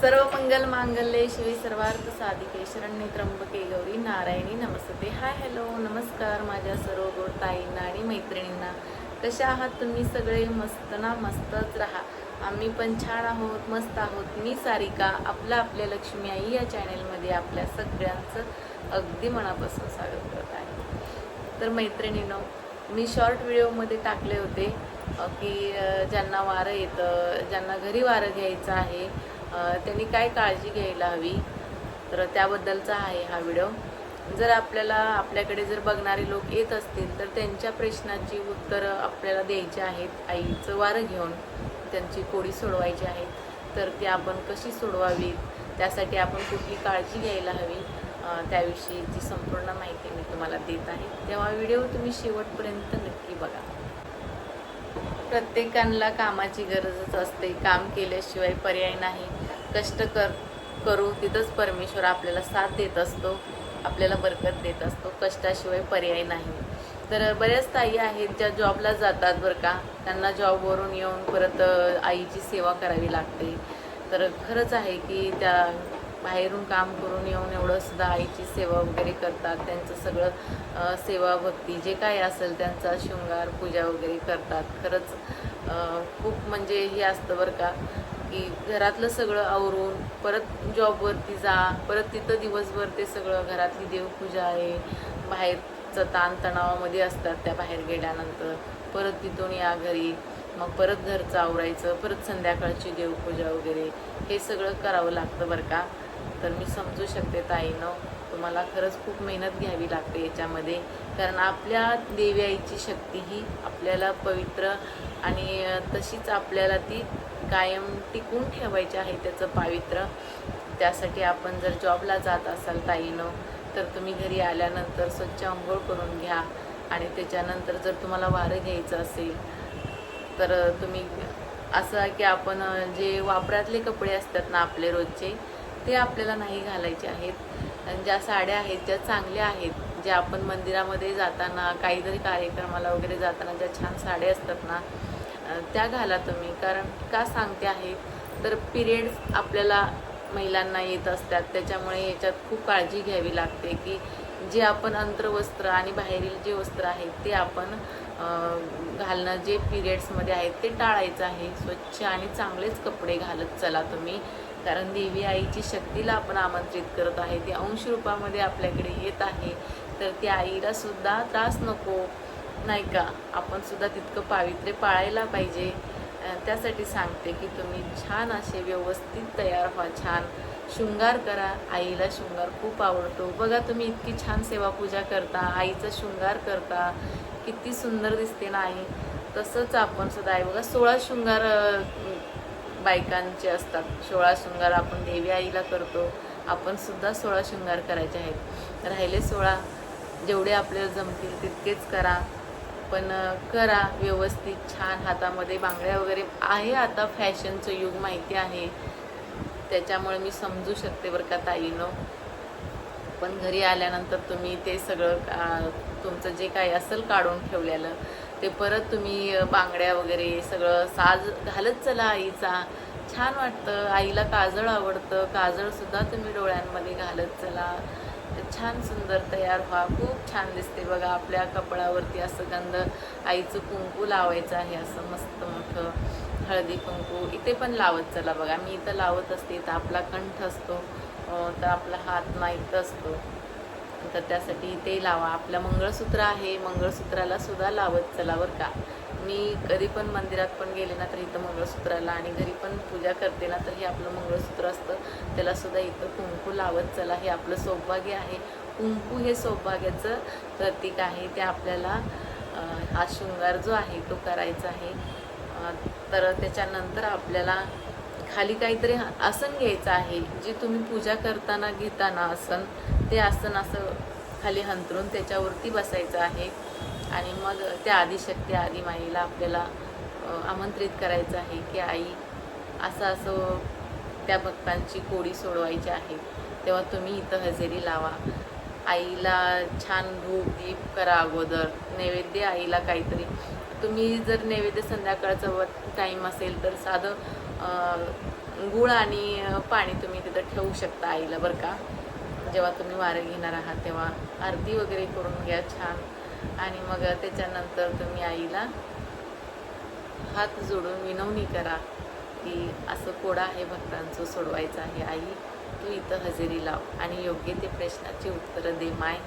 सर्व मंगल मांगल्ये शिवे सर्वार्थ साधिके शरण्ये त्र्यंबके गौरी नारायणी नमस्ते. हाय हॅलो नमस्कार माझ्या सर्व गोड ताईंना आणि मैत्रिणींना. कशा आहात तुम्ही सगळे? मस्त ना? मस्तच राहा. आम्ही पण छान आहोत मस्त आहोत. मी सारिका आपलं आपल्या लक्ष्मी आई या चॅनेलमध्ये आपल्या सगळ्यांचं अगदी मनापासून स्वागत करत आहे. तर मैत्रिणीनं मी शॉर्ट व्हिडिओमध्ये टाकले होते की ज्यांना वारं येतं ज्यांना घरी वारं घ्यायचं आहे त्यांनी काय काळजी घ्यायला हवी? तर त्याबद्दलचा आहे हा व्हिडिओ. जर आपल्याला आपल्याकडे जर बघणारे लोक येत असतील तर त्यांच्या प्रश्नाची उत्तरं आपल्याला द्यायची आहेत. आईचं वारं घेऊन त्यांची कोडी सोडवायची आहे. तर ती आपण कशी सोडवावी? त्यासाठी आपण कुठली काळजी घ्यायला हवी? त्याविषयीची संपूर्ण माहिती मी तुम्हाला देत आहे. तेव्हा व्हिडिओ तुम्ही शेवटपर्यंत नक्की बघा. प्रत्येकाला कामाची गरजच असते. काम केल्याशिवाय पर्याय नाही. कष्ट कर करू तिथंच परमेश्वर आपल्याला साथ देत असतो. आपल्याला बरकत देत असतो. कष्टाशिवाय पर्याय नाही. तर बऱ्याच ताई आहेत ज्या जॉबला जातात बरं का. त्यांना जॉबवरून येऊन परत आईची सेवा करावी लागते. तर खरंच आहे की त्या बाहेरून काम करून येऊन एवढं सुद्धा आईची सेवा वगैरे करतात. त्यांचं सगळं सेवा भक्ती जे काय असेल त्यांचा शृंगार पूजा वगैरे करतात. खरंच खूप म्हणजे हे असतं बरं का की घरातलं सगळं आवरून परत जॉबवरती जा परत तिथं दिवसभर ते सगळं घरातली देवपूजा आहे. बाहेरचं ताणतणावामध्ये असतात त्या बाहेर गेल्यानंतर. परत तिथून या घरी मग परत घरचं आवरायचं परत संध्याकाळची देवपूजा वगैरे. हे सगळं करावं लागतं बरं का. तर मी समजू शकते ताईनं. तुम्हाला खरंच खूप मेहनत घ्यावी लागते याच्यामध्ये. कारण आपल्या देवी आईची शक्ती ही आपल्याला पवित्र आणि तशीच आपल्याला ती कायम टिकून ठेवायची आहे त्याचं पावित्र्य. त्यासाठी आपण जर जॉबला जात असाल ताईनं तर तुम्ही घरी आल्यानंतर स्वच्छ आंघोळ करून घ्या. आणि त्याच्यानंतर जर तुम्हाला वारं घ्यायचं असेल तर तुम्ही असं की आपण जे वापरातले कपडे असतात ना आपले रोजचे ते आपल्याला नाही घालायचे आहेत. आणि ज्या साड्या आहेत ज्या चांगल्या आहेत ज्या आपण मंदिरामध्ये जाताना काहीतरी कार्यक्रमाला वगैरे जाताना ज्या छान साड्या असतात ना त्या घाला तुम्ही. कारण का सांगते आहे तर पिरियड्स आपल्याला महिलांना येत असतात. त्याच्यामुळे याच्यात खूप काळजी घ्यावी लागते की जे आपण अंतर्वस्त्र आणि बाहेरील जे वस्त्र आहेत ते आपण घालणं जे पिरियड्समध्ये आहेत ते टाळायचं आहे. स्वच्छ आणि चांगलेच कपडे घालत चला तुम्ही. कारण देवी आईची शक्तीला आपण आमंत्रित करत आहे. ती अंश रूपामध्ये आपल्याकडे येत आहे. तर त्या आईला सुद्धा त्रास नको. नाही का? आपण सुद्धा तितकं पावित्र्य पाळायला पाहिजे. त्यासाठी सांगते की तुम्ही छान असे व्यवस्थित तयार व्हा. छान शृंगार करा. आईला शृंगार खूप आवडतो. बघा तुम्ही इतकी छान सेवा पूजा करता. आईचा शृंगार करता. किती सुंदर दिसते ना आई. तसंच आपण सुद्धा आहे. बघा सोळा शृंगार बायकांचे असतात. सोळा शृंगार आपण देवी आईला करतो. आपण सुद्धा सोळा शृंगार करायचे आहेत. राहिले सोळा. जेवढे आपल्याला जमतील तितकेच करा. पण करा व्यवस्थित छान. हातामध्ये बांगड्या वगैरे आहे आता फॅशनचं युग माहिती आहे. त्याच्यामुळे मी समजू शकते बरं का ताईनं. पण घरी आल्यानंतर तुम्ही ते सगळं तुमचं जे काही असेल काढून ठेवलेलं. ते परत तुम्ही बांगड्या वगैरे सगळं साज घालत चला आईचा. छान वाटतं. आईला काजळ आवडतं. काजळसुद्धा तुम्ही डोळ्यांमध्ये घालत चला. छान सुंदर तयार व्हा. खूप छान दिसते बघा आपल्या कपडावरती असं गंध. आईचं कुंकू लावायचं आहे असं मस्त मोठं हळदी कुंकू. इथे पण लावत चला बघा. मी इथं लावत असते. इथं आपला कंठ असतो. तर आपला हात माहीत असतो. तर त्यासाठी ते लावा. आपलं मंगळसूत्र आहे मंगळसूत्राला सुद्धा लावत चला बरं का. मी कधी पण मंदिरात पण गेले ना तर इथं मंगळसूत्राला आणि घरी पण पूजा करते ना तर हे आपलं मंगळसूत्र असतं. त्याला सुद्धा इथं कुंकू लावत चला. हे आपलं सौभाग्य आहे. कुंकू हे सौभाग्याचं प्रतीक आहे. ते आपल्याला हा शृंगार जो आहे तो करायचा आहे. तर त्याच्यानंतर आपल्याला खाली काहीतरी आसन घ्यायचं आहे. जे तुम्ही पूजा करताना घेताना आसन ते आसन असं खाली हंतरून त्याच्यावरती बसायचं आहे. आणि मग त्या आदिशक्ती आदिमाईला आपल्याला आमंत्रित करायचं आहे की आई असं असं त्या भक्तांची कोडी सोडवायची आहे. तेव्हा तुम्ही इथं हजेरी लावा. आईला छान धूप दीप करा अगोदर. नैवेद्य आईला काहीतरी तुम्ही जर नैवेद्य संध्याकाळचं टाईम असेल तर साधं गुळ आणि पाणी तुम्ही तिथं ठेवू शकता आईला बरं का? जेव्हा तुम्ही वारं घेणार आहात तेव्हा आरती वगैरे करून घ्या छान. आणि मग त्याच्यानंतर तुम्ही आईला हात जोडून विनवणी करा की असं कोडा आहे भक्तांचं सोडवायचं आहे. आई तू इथं हजेरी लाव आणि योग्य ते प्रश्नाची उत्तरं दे. माय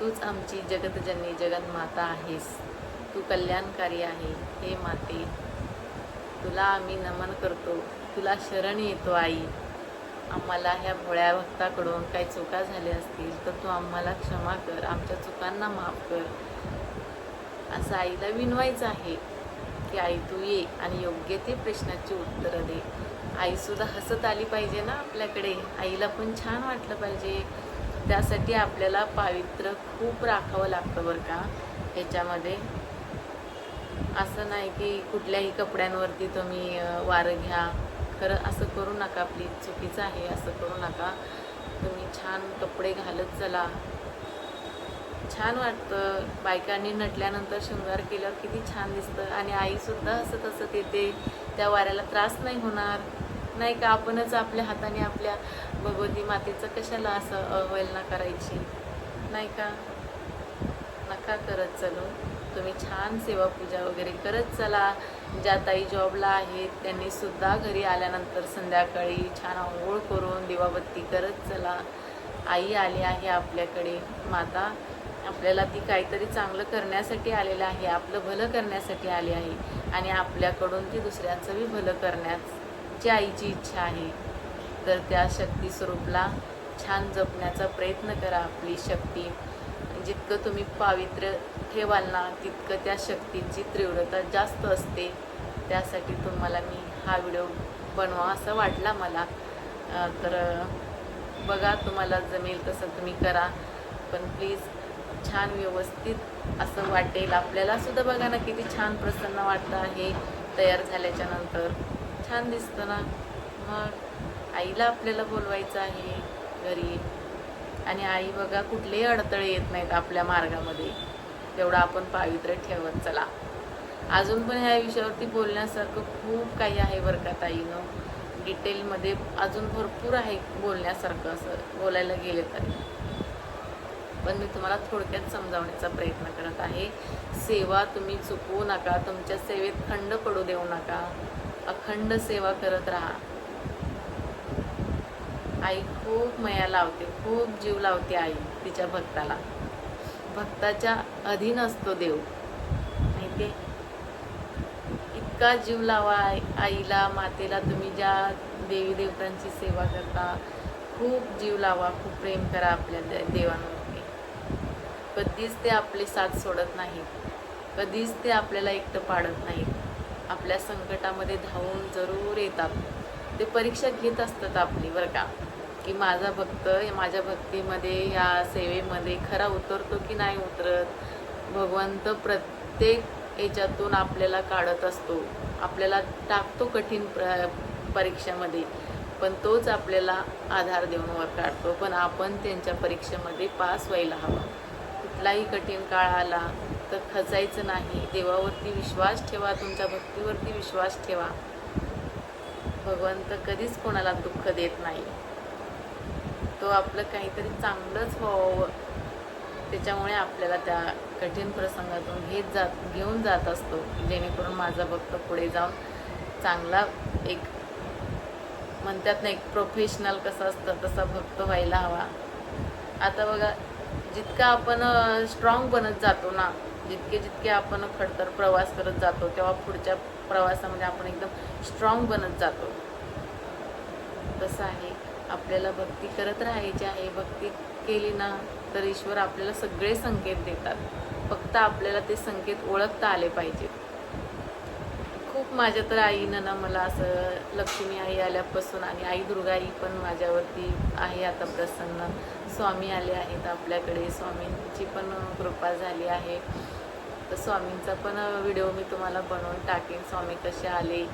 तूच आमची जगतजननी जगन्माता आहेस. तू कल्याणकारी आहे. हे माते तुला आम्ही नमन करतो. तुला शरण येतो आई. आम्हाला ह्या भोळ्या भक्ताकडून काही चुका झाल्या असतील तर तू आम्हाला क्षमा कर. आमच्या चुकांना माफ कर. असं आईला विनवायचं आहे की आई तू ये आणि योग्य ते प्रश्नाची उत्तरं दे. आईसुद्धा हसत आली पाहिजे ना आपल्याकडे. आईला पण छान वाटलं पाहिजे. त्यासाठी आपल्याला पावित्र्य खूप राखावं लागतं बरं का? ह्याच्यामध्ये असं नाही की कुठल्याही कपड्यांवरती तुम्ही वारं घ्या. खरं असं करू नका प्लीज चुकीचं आहे असं करू नका. तुम्ही छान कपडे घालत चला. छान वाटतं. बायकांनी नटल्यानंतर शृंगार केल्यावर किती छान दिसतं. आणि आईसुद्धा हसत हसत येते. त्या वाऱ्याला त्रास नाही होणार. नाही का? आपणच आपल्या हाताने आपल्या भगवती मातेचं कशाला असं अवहेलना करायची? नाही का? नका करत चलो. तुम्ही छान सेवा पूजा वगैरे करत चला. ज्या ताई जॉबला आहेत त्यांनी सुद्धा घरी आल्यानंतर संध्याकाळी छान आंघोळ करून दिवाबत्ती करत चला. आई आली आहे आपल्याकडे. माता आपल्याला ती काहीतरी चांगलं करण्यासाठी आलेलं आहे आपलं भलं करण्यासाठी आली आहे. आणि आपल्याकडून ती दुसऱ्यांचं बी भलं करण्याची आईची इच्छा आहे. तर त्या शक्ती स्वरूपला छान जपण्याचा प्रयत्न करा आपली शक्ती. जितकं तुम्ही पावित्र्य ठेवाल ना तितकं त्या शक्तीची तीव्रता जास्त असते. त्यासाठी तुम्हाला मी हा व्हिडिओ बनवा असं वाटला मला. तर बघा तुम्हाला जमेल तसं तुम्ही करा. पण प्लीज छान व्यवस्थित असं वाटेल. आपल्याला सुद्धा बघा ना किती छान प्रसन्न वाटतं आहे तयार झाल्याच्यानंतर. छान दिसतं ना. मग आईला आपल्याला बोलवायचं आहे. घरी आणि आई बघा कुठलेही अडथळे येत नाहीत आपल्या मार्गामध्ये. तेवढं आपण पावित्र्य ठेवत चला. अजून पण ह्या विषयावरती बोलण्यासारखं खूप काही आहे बरं का ताईनं. डिटेलमध्ये अजून भरपूर आहे बोलण्यासारखं असं बोलायला गेले तरी. पण मी तुम्हाला थोडक्यात समजावण्याचा प्रयत्न करत आहे. सेवा तुम्ही चुकवू नका तुमच्या सेवेत खंड पडू देऊ नका. अखंड सेवा करत राहा. आई खूप मया लावते. खूप जीव लावते आई तिच्या भक्ताला. भक्ताच्या अधीन असतो देव. माहिती इतका जीव लावा आई आईला मातेला तुम्ही ज्या देवी देवतांची सेवा करता खूप जीव लावा खूप प्रेम करा आपल्या देवांवरती. कधीच ते आपले साथ सोडत नाहीत कधीच ते आपल्याला एकटं पाडत नाहीत आपल्या संकटामध्ये धावून जरूर येतात. ते परीक्षा घेत असतात आपली बरं का? की माझा भक्त माझ्या भक्तीमध्ये या सेवेमध्ये खरा उतरतो की नाही उतरत? भगवंत प्रत्येक याच्यातून आपल्याला काढत असतो. आपल्याला टाकतो कठीण प्र परीक्षेमध्ये. पण तोच आपल्याला आधार देऊन वर काढतो. पण आपण त्यांच्या परीक्षेमध्ये पास व्हायला हवा. कुठलाही कठीण काळ आला तर खचायचं नाही. देवावरती विश्वास ठेवा तुमच्या भक्तीवरती विश्वास ठेवा. भगवंत कधीच कोणाला दुःख देत नाही. तो आपलं काहीतरी चांगलंच व्हावं. त्याच्यामुळे आपल्याला त्या कठीण प्रसंगातून घेत जात घेऊन जात असतो जेणेकरून माझा भक्त पुढे जाऊन चांगला एक म्हणतात ना एक प्रोफेशनल कसं असतं तसा भक्त व्हायला हवा. आता बघा जितका आपण स्ट्रॉंग बनत जातो ना जितके जितके आपण खडतर प्रवास करत जातो तेव्हा पुढच्या प्रवासामध्ये आपण एकदम स्ट्रॉंग बनत जातो. तसं आहे. आपल्याला भक्ती करत राहायची आहे भक्ती केली ना तर ईश्वर आपल्याला सगळे संकेत देतात. फक्त आपल्याला ते संकेत ओळखता आले पाहिजेत खूप माझ्या तर आईनं ना मला असं लक्ष्मी आई आल्यापासून आणि आई दुर्गा आई पण माझ्यावरती आहे आता प्रसन्न. स्वामी आले आहेत आपल्याकडे. स्वामींची पण कृपा झाली आहे. तर स्वामींचा पण व्हिडिओ मी तुम्हाला बनवून टाकेन. स्वामी कसे आले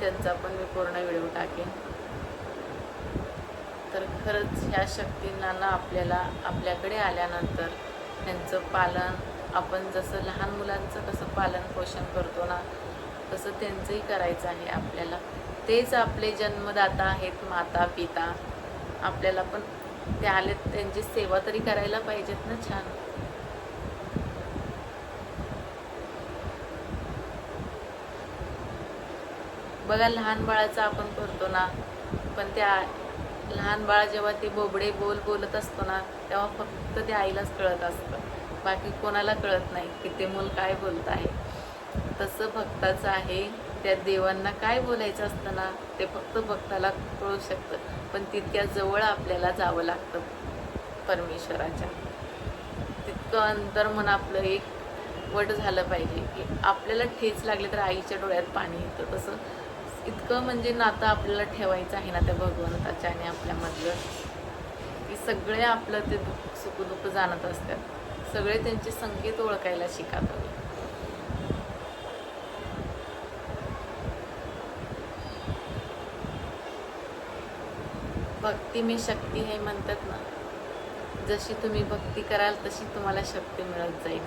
त्यांचा पण मी पूर्ण व्हिडिओ टाकेन. तर खरंच ह्या शक्तींना ना आपल्याला आपल्याकडे आल्यानंतर त्यांचं पालन आपण जसं लहान मुलांचं कसं पालन पोषण करतो ना तसं त्यांचंही करायचं आहे आपल्याला. तेच आपले जन्मदाता आहेत माता पिता आपल्याला पण ते आले त्यांची सेवा तरी करायला पाहिजेत ना छान. बघा लहान बाळाचं आपण करतो ना पण त्या लहान बाळ जेव्हा ते बोबडे बोल बोलत असतो ना तेव्हा फक्त ते आईलाच कळत असतं. बाकी कोणाला कळत नाही की ते मूल काय बोलत आहे तसं भक्ताचं आहे. त्या देवांना काय बोलायचं असतं ना ते फक्त भक्ताला कळू शकतं. पण तितक्या जवळ आपल्याला जावं लागतं परमेश्वराच्या. तितकं अंतर मन आपलं एक वट झालं पाहिजे. की आपल्याला ठेच लागली तर आईच्या डोळ्यात पाणी येतं. तसं इतकं म्हणजे नातं आपल्याला ठेवायचं आहे ना त्या भगवंताच्या आणि आपल्यामधलं की सगळे आपलं ते दुःख सुखदुःख जाणत असतात. सगळे त्यांचे संकेत ओळखायला शिका तुम्ही भक्ती मी शक्ती हे म्हणतात ना. जशी तुम्ही भक्ती कराल तशी तुम्हाला शक्ती मिळत जाईल.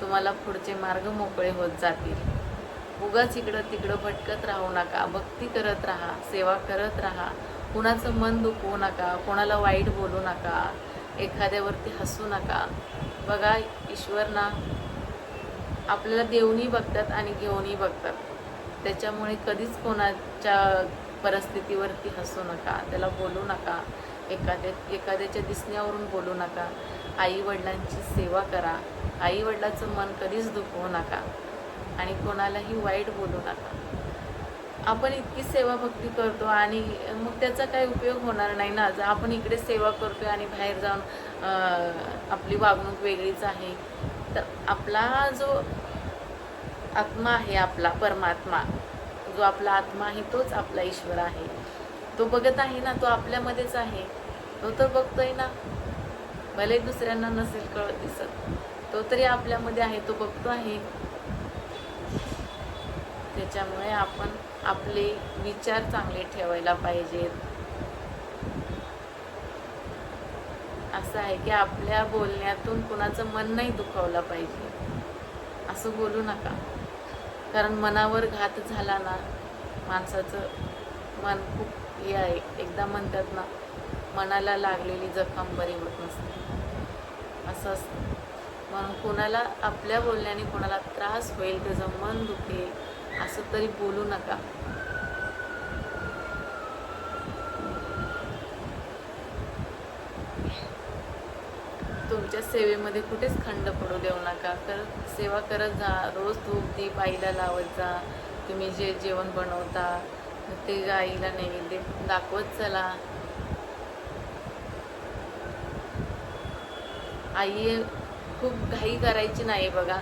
तुम्हाला पुढचे मार्ग मोकळे होत जातील. उगाच इकडं तिकडं भटकत राहू नका भक्ती करत राहा सेवा करत राहा. कुणाचं मन दुखवू नका कोणाला वाईट बोलू नका एखाद्यावरती हसू नका. बघा ईश्वर ना आपल्याला देऊनही बघतात आणि घेऊनही बघतात. त्याच्यामुळे कधीच कोणाच्या परिस्थितीवरती हसू नका त्याला बोलू नका. एखाद्या एखाद्याच्या दिसण्यावरून बोलू नका. आई वडिलांची सेवा करा. आई वडिलाचं मन कधीच दुखवू नका. आणि कोणालाही वाईट बोलू नका. आपण इतकी सेवा भक्ती करतो आणि मग त्याचा काही उपयोग होणार नाही ना. जर आपण इकडे सेवा करतोय आणि बाहेर जाऊन आपली वागणूक वेगळीच आहे तर आपला जो आत्मा आहे आपला परमात्मा जो आपला आत्मा आहे तोच आपला ईश्वर आहे. तो बघत आहे ना तो आपल्यामध्येच आहे. तो तर बघतोय ना. भले दुसऱ्यांना नसेल कळत दिसत तो तरी आपल्यामध्ये आहे तो बघतो आहे. त्याच्यामुळे आपण आपले विचार चांगले ठेवायला पाहिजेत. असं आहे की आपल्या बोलण्यातून कुणाचं मन नाही दुखावलं पाहिजे. असं बोलू नका. कारण मनावर घात झाला ना माणसाचं मन खूप हे आहे. एकदा म्हणतात ना मनाला लागलेली जखम बरी होत नसते. असं असतं. म्हणून कोणाला आपल्या बोलण्याने कोणाला त्रास होईल त्याचं मन दुखेल असं तरी बोलू नका. तुमच्या सेवेमध्ये कुठेच खंड पडू देऊ नका. तर सेवा करत जा. रोज धूप दीप आईला लावत जा. तुम्ही जे जेवण बनवता ते आईला नैवेद्य दाखवत चला. आई खूप घाई करायची नाही बघा.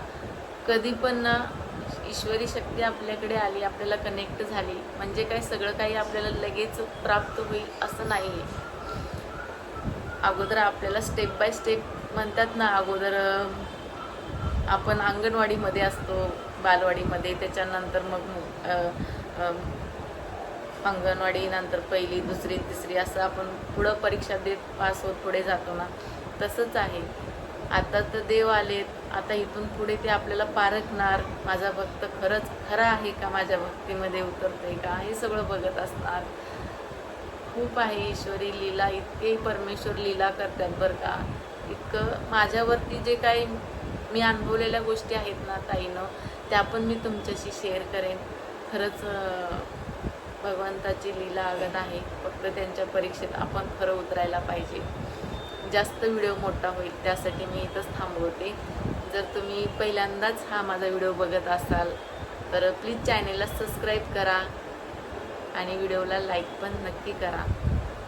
कधी पण ना ईश्वरी शक्ती आपल्याकडे आली आपल्याला कनेक्ट झाली. म्हणजे काय सगळं काही आपल्याला लगेच प्राप्त होईल असं नाही आहे अगोदर आपल्याला स्टेप बाय स्टेप म्हणतात ना अगोदर आपण अंगणवाडीमध्ये असतो बालवाडीमध्ये त्याच्यानंतर मग अंगणवाडीनंतर अंगणवाडी नंतर पहिली दुसरी तिसरी असं आपण पुढं परीक्षा देत पास होत पुढे जातो ना. तसंच आहे. आता तर देव आलेत. आता इथून पुढे ते आपल्याला पारखणार. माझा भक्त खरंच खरा आहे का? माझ्या भक्तीमध्ये उतरतोय का? हे सगळं बघत असणार. खूप आहे ईश्वरी लीला. इतके परमेश्वर लीला करतात बरं का. इतकं माझ्यावरती जे काही मी अनुभवलेल्या गोष्टी आहेत ना ताईनं त्या पण मी तुमच्याशी शेअर करेन. खरंच भगवंताची लीला आगत आहे. फक्त त्यांच्या परीक्षेत आपण खरं उतरायला पाहिजे. जास्त व्हिडिओ मोठा होईल त्यासाठी मी इथंच थांबवते. जर तुम्ही पहिल्यांदाच हा माझा व्हिडिओ बघत असाल तर प्लीज चॅनेलला सबस्क्राईब करा आणि व्हिडिओला लाईक पण नक्की करा.